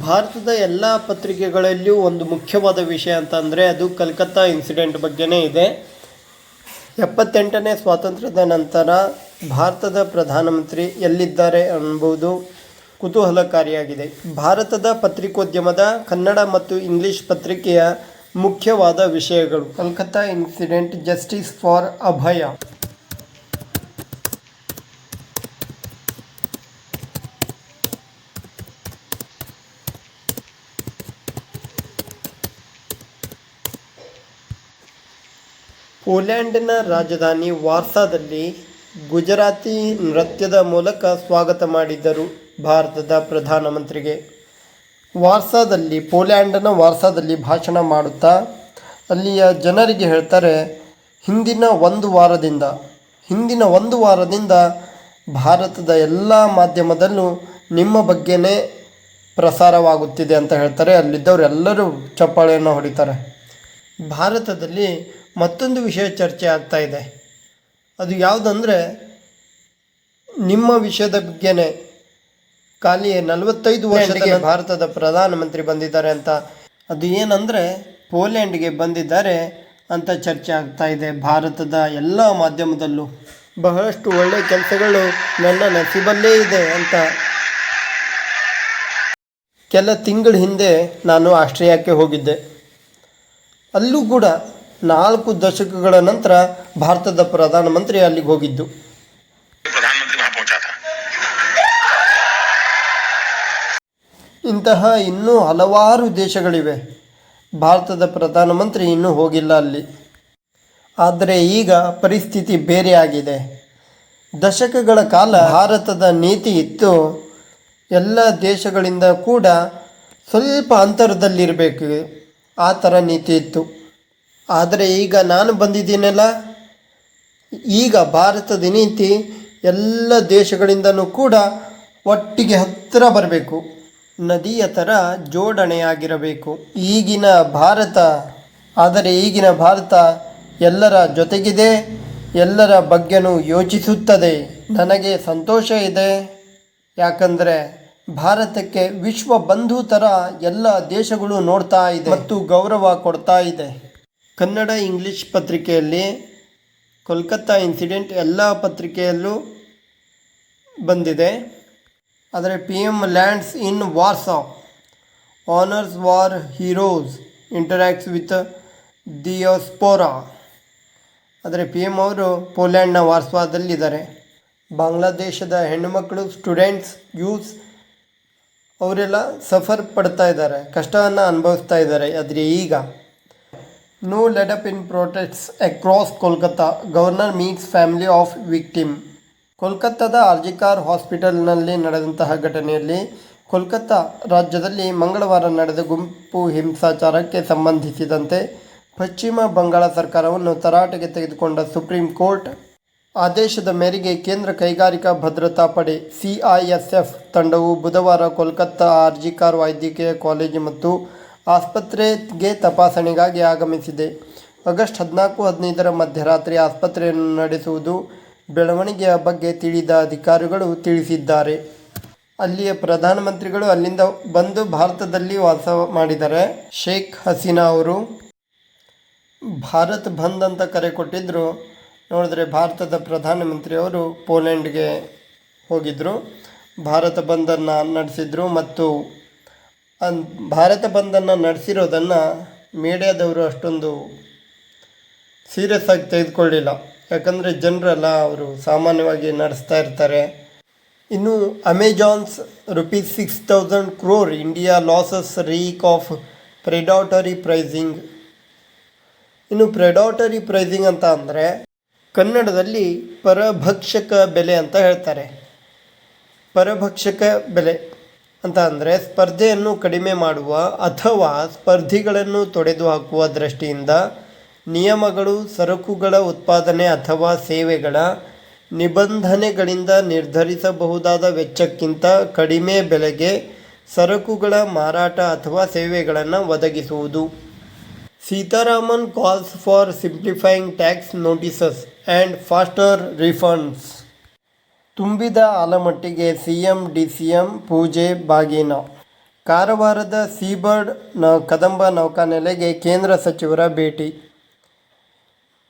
ಭಾರತದ ಎಲ್ಲ ಪತ್ರಿಕೆಗಳಲ್ಲಿಯೂ ಒಂದು ಮುಖ್ಯವಾದ ವಿಷಯ ಅಂತಂದರೆ ಅದು ಕಲ್ಕತ್ತಾ ಇನ್ಸಿಡೆಂಟ್ ಬಗ್ಗೆನೇ ಇದೆ. ಎಪ್ಪತ್ತೆಂಟನೇ ಸ್ವಾತಂತ್ರ್ಯದ ನಂತರ ಭಾರತದ ಪ್ರಧಾನಮಂತ್ರಿ ಎಲ್ಲಿದ್ದಾರೆ ಎಂಬುದು ಕುತೂಹಲಕಾರಿಯಾಗಿದೆ. ಭಾರತದ ಪತ್ರಿಕೋದ್ಯಮದ ಕನ್ನಡ ಮತ್ತು ಇಂಗ್ಲಿಷ್ ಪತ್ರಿಕೆಯ ಮುಖ್ಯವಾದ ವಿಷಯಗಳು Calcutta incident justice for Abhaya. ಪೋಲ್ಯಾಂಡಿನ ರಾಜಧಾನಿ ವಾರ್ಸಾದಲ್ಲಿ ಗುಜರಾತಿ ನೃತ್ಯದ ಮೂಲಕ ಸ್ವಾಗತ ಮಾಡಿದ್ದರು ಭಾರತದ ಪ್ರಧಾನಮಂತ್ರಿಗೆ. ವಾರ್ಸಾದಲ್ಲಿ, ಪೋಲ್ಯಾಂಡ್ನ ವಾರ್ಸಾದಲ್ಲಿ ಭಾಷಣ ಮಾಡುತ್ತಾ, ಅಲ್ಲಿಯ ಜನರಿಗೆ ಹೇಳ್ತಾರೆ, ಹಿಂದಿನ ಒಂದು ವಾರದಿಂದ, ಹಿಂದಿನ ಒಂದು ವಾರದಿಂದ ಭಾರತದ ಎಲ್ಲ ಮಾಧ್ಯಮದಲ್ಲೂ ನಿಮ್ಮ ಬಗ್ಗೆನೇ ಪ್ರಸಾರವಾಗುತ್ತಿದೆ ಅಂತ ಹೇಳ್ತಾರೆ. ಅಲ್ಲಿದ್ದವರೆಲ್ಲರೂ ಚಪ್ಪಾಳೆಯನ್ನು ಹೊಡಿತಾರೆ. ಭಾರತದಲ್ಲಿ ಮತ್ತೊಂದು ವಿಷಯ ಚರ್ಚೆ ಆಗ್ತಾ ಇದೆ. ಅದು ಯಾವುದಂದರೆ ನಿಮ್ಮ ವಿಷಯದ ಬಗ್ಗೆನೇ ಖಾಲಿ ನಲವತ್ತೈದು ವರ್ಷಕ್ಕೆ ಭಾರತದ ಪ್ರಧಾನಮಂತ್ರಿ ಬಂದಿದ್ದಾರೆ ಅಂತ. ಅದು ಏನಂದರೆ ಪೋಲೆಂಡ್ಗೆ ಬಂದಿದ್ದಾರೆ ಅಂತ ಚರ್ಚೆ ಆಗ್ತಾ ಇದೆ. ಭಾರತದ ಎಲ್ಲ ಮಾಧ್ಯಮದಲ್ಲೂ ಬಹಳಷ್ಟು ಒಳ್ಳೆಯ ಕೆಲಸಗಳು ನನ್ನ ನಸೀಬಲ್ಲೇ ಇದೆ ಅಂತ. ಕೆಲ ತಿಂಗಳ ಹಿಂದೆ ನಾನು ಆಸ್ಟ್ರಿಯಾಕ್ಕೆ ಹೋಗಿದ್ದೆ. ಅಲ್ಲೂ ಕೂಡ ನಾಲ್ಕು ದಶಕಗಳ ನಂತರ ಭಾರತದ ಪ್ರಧಾನಮಂತ್ರಿ ಅಲ್ಲಿಗೆ ಹೋಗಿದ್ದು. ಇಂತಹ ಇನ್ನೂ ಹಲವಾರು ದೇಶಗಳಿವೆ. ಭಾರತದ ಪ್ರಧಾನಮಂತ್ರಿ ಇನ್ನೂ ಹೋಗಿಲ್ಲ ಅಲ್ಲಿ. ಆದರೆ ಈಗ ಪರಿಸ್ಥಿತಿ ಬೇರೆಯಾಗಿದೆ ದಶಕಗಳ ಕಾಲ ಭಾರತದ ನೀತಿ ಇತ್ತು. ಎಲ್ಲ ದೇಶಗಳಿಂದ ಕೂಡ ಸ್ವಲ್ಪ ಅಂತರದಲ್ಲಿರಬೇಕು. ಆ ಥರ ನೀತಿ ಇತ್ತು. ಆದರೆ ಈಗ ನಾನು ಬಂದಿದ್ದೀನಲ್ಲ, ಈಗ ಭಾರತದ ನೀತಿ ಎಲ್ಲ ದೇಶಗಳಿಂದನೂ ಕೂಡ ಒಟ್ಟಿಗೆ ಹತ್ತಿರ ಬರಬೇಕು. ನದಿಯ ಥರ ಜೋಡಣೆಯಾಗಿರಬೇಕು. ಈಗಿನ ಭಾರತ, ಆದರೆ ಈಗಿನ ಭಾರತ ಎಲ್ಲರ ಜೊತೆಗಿದೆ, ಎಲ್ಲರ ಬಗ್ಗೆನೂ ಯೋಚಿಸುತ್ತದೆ. ನನಗೆ ಸಂತೋಷ ಇದೆ. ಯಾಕಂದರೆ ಭಾರತಕ್ಕೆ ವಿಶ್ವ ಬಂಧು ಥರ ಎಲ್ಲ ದೇಶಗಳು ನೋಡ್ತಾ ಇದೆ. ಮತ್ತು ಗೌರವ ಕೊಡ್ತಾ ಇದೆ. ಕನ್ನಡ ಇಂಗ್ಲಿಷ್ ಪತ್ರಿಕೆಯಲ್ಲಿ ಕೋಲ್ಕತ್ತಾ ಇನ್ಸಿಡೆಂಟ್ ಎಲ್ಲ ಪತ್ರಿಕೆಯಲ್ಲೂ ಬಂದಿದೆ. ಆದರೆ P M lands in Warsaw honours war heroes interacts with the diaspora ಆದರೆ ಪಿ ಎಂ ಅವರು ಪೋಲ್ಯಾಂಡ್ನ ವಾರ್ಸಾದಲ್ಲಿದ್ದಾರೆ ಬಾಂಗ್ಲಾದೇಶದ ಹೆಣ್ಣುಮಕ್ಕಳು ಸ್ಟೂಡೆಂಟ್ಸ್ ಯೂಸ್ ಅವರೆಲ್ಲ ಸಫರ್ ಪಡ್ತಾ ಇದ್ದಾರೆ, ಕಷ್ಟವನ್ನು ಅನುಭವಿಸ್ತಾ ಇದ್ದಾರೆ. ಆದರೆ ಈಗ no let up in protests across Kolkata governor meets family of victim ಕೋಲ್ಕತ್ತಾದ RG Kar ಹಾಸ್ಪಿಟಲ್ನಲ್ಲಿ ನಡೆದಂತಹ ಘಟನೆಯಲ್ಲಿ ಕೋಲ್ಕತ್ತಾ ರಾಜ್ಯದಲ್ಲಿ ಮಂಗಳವಾರ ನಡೆದ ಗುಂಪು ಹಿಂಸಾಚಾರಕ್ಕೆ ಸಂಬಂಧಿಸಿದಂತೆ ಪಶ್ಚಿಮ ಬಂಗಾಳ ಸರ್ಕಾರವನ್ನು ತರಾಟೆಗೆ ತೆಗೆದುಕೊಂಡ ಸುಪ್ರೀಂ ಕೋರ್ಟ್ ಆದೇಶದ ಮೇರೆಗೆ ಕೇಂದ್ರ ಕೈಗಾರಿಕಾ ಭದ್ರತಾ ಪಡೆ ಸಿಐಎಸ್ಎಫ್ ತಂಡವು ಬುಧವಾರ ಕೋಲ್ಕತ್ತಾ ಆರ್ಜಿಕಾರ್ ವೈದ್ಯಕೀಯ ಕಾಲೇಜು ಮತ್ತು ಆಸ್ಪತ್ರೆಗೆ ತಪಾಸಣೆಗಾಗಿ ಆಗಮಿಸಿದೆ. ಆಗಸ್ಟ್ ಹದಿನಾಲ್ಕು, ಹದಿನೈದರ ಮಧ್ಯರಾತ್ರಿ ಆಸ್ಪತ್ರೆಯನ್ನು ನಡೆಸುವುದು ಬೆಳವಣಿಗೆಯ ಬಗ್ಗೆ ತಿಳಿದ ಅಧಿಕಾರಿಗಳು ತಿಳಿಸಿದ್ದಾರೆ. ಅಲ್ಲಿಯ ಪ್ರಧಾನಮಂತ್ರಿಗಳು ಅಲ್ಲಿಂದ ಬಂದು ಭಾರತದಲ್ಲಿ ವಾಸ ಮಾಡಿದರೆ ಶೇಖ್ ಹಸೀನಾ ಅವರು ಭಾರತ್ ಬಂದ್ ಅಂತ ಕರೆ ಕೊಟ್ಟಿದ್ದರು ನೋಡಿದ್ರೆ ಭಾರತದ ಪ್ರಧಾನಮಂತ್ರಿಯವರು ಪೋಲೆಂಡ್ಗೆ ಹೋಗಿದ್ದರು ಭಾರತ ಬಂದನ್ನು ನಡೆಸಿದ್ರು ಮತ್ತು ಭಾರತ ಬಂದನ್ನು ನಡೆಸಿರೋದನ್ನು ಮೀಡಿಯಾದವರು ಅಷ್ಟೊಂದು ಸೀರಿಯಸ್ ಆಗಿ ತೆಗೆದುಕೊಳ್ಳಿಲ್ಲ. ಯಾಕಂದರೆ ಜನರೆಲ್ಲ ಅವರು ಸಾಮಾನ್ಯವಾಗಿ ನಡೆಸ್ತಾ ಇರ್ತಾರೆ. ಇನ್ನು Amazon's rupees six thousand crore India losses reek of predatory pricing. ಇನ್ನು ಪ್ರೆಡಾಟರಿ ಪ್ರೈಸಿಂಗ್ ಅಂತ ಅಂದರೆ ಕನ್ನಡದಲ್ಲಿ ಪರಭಕ್ಷಕ ಬೆಲೆ ಅಂತ ಹೇಳ್ತಾರೆ. ಪರಭಕ್ಷಕ ಬೆಲೆ. ಅಂತ ಅಂದರೆ ಸ್ಪರ್ಧೆಯನ್ನು ಕಡಿಮೆ ಮಾಡುವ ಅಥವಾ ಸ್ಪರ್ಧಿಗಳನ್ನು ತೊಡೆದು ಹಾಕುವ ದೃಷ್ಟಿಯಿಂದ ನಿಯಮಗಳು, ಸರಕುಗಳ ಉತ್ಪಾದನೆ ಅಥವಾ ಸೇವೆಗಳ ನಿಬಂಧನೆಗಳಿಂದ ನಿರ್ಧರಿಸಬಹುದಾದ ವೆಚ್ಚಕ್ಕಿಂತ ಕಡಿಮೆ ಬೆಲೆಗೆ ಸರಕುಗಳ ಮಾರಾಟ ಅಥವಾ ಸೇವೆಗಳನ್ನು ಒದಗಿಸುವುದು. Sitharaman calls for simplifying tax notices and faster refunds ತುಂಬಿದ ಆಲಮಟ್ಟಿಗೆ C M D C M ಪೂಜೆ ಬಾಗಿನ. ಕಾರವಾರದ ಸೀಬರ್ಡ್ನ, ಕದಂಬ ನೌಕಾನೆಲೆಗೆ ಕೇಂದ್ರ ಸಚಿವರ ಭೇಟಿ.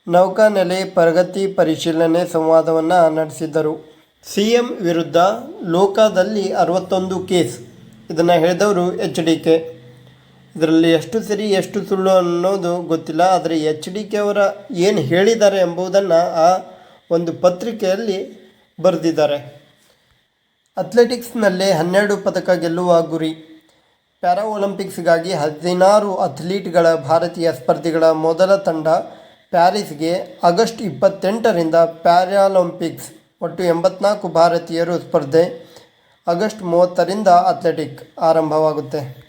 ನೌಕಾನೆಲೆ ಪ್ರಗತಿ ಪರಿಶೀಲನೆ ಸಂವಾದವನ್ನು ನಡೆಸಿದರು. ಸಿ ಎಂ ವಿರುದ್ಧ ಲೋಕದಲ್ಲಿ ಅರವತ್ತೊಂದು ಕೇಸ್. ಇದನ್ನು ಹೇಳಿದವರು ಎಚ್ ಡಿ ಕೆ. ಇದರಲ್ಲಿ ಎಷ್ಟು ಸರಿ ಎಷ್ಟು ಸುಳ್ಳು ಅನ್ನೋದು ಗೊತ್ತಿಲ್ಲ, ಆದರೆ ಎಚ್ ಡಿ ಕೆ ಅವರ ಏನು ಹೇಳಿದ್ದಾರೆ ಎಂಬುದನ್ನು ಆ ಒಂದು ಪತ್ರಿಕೆಯಲ್ಲಿ ಬರೆದಿದ್ದಾರೆ. ಅಥ್ಲೆಟಿಕ್ಸ್ನಲ್ಲಿ ಹನ್ನೆರಡು ಪದಕ ಗೆಲ್ಲುವ ಗುರಿ. ಪ್ಯಾರಾ ಒಲಿಂಪಿಕ್ಸ್ಗಾಗಿ ಹದಿನಾರು ಅಥ್ಲೀಟ್ಗಳ ಭಾರತೀಯ ಸ್ಪರ್ಧಿಗಳ ಮೊದಲ ತಂಡ ಪ್ಯಾರಿಸ್ಗೆ ಆಗಸ್ಟ್ ಇಪ್ಪತ್ತೆಂಟರಿಂದ ಪ್ಯಾರಾಲಂಪಿಕ್ಸ್ ಒಟ್ಟು ಎಂಬತ್ನಾಲ್ಕು ಭಾರತೀಯರು ಸ್ಪರ್ಧೆ. ಆಗಸ್ಟ್ ಮೂವತ್ತರಿಂದ ಅಥ್ಲೆಟಿಕ್ ಆರಂಭವಾಗುತ್ತೆ.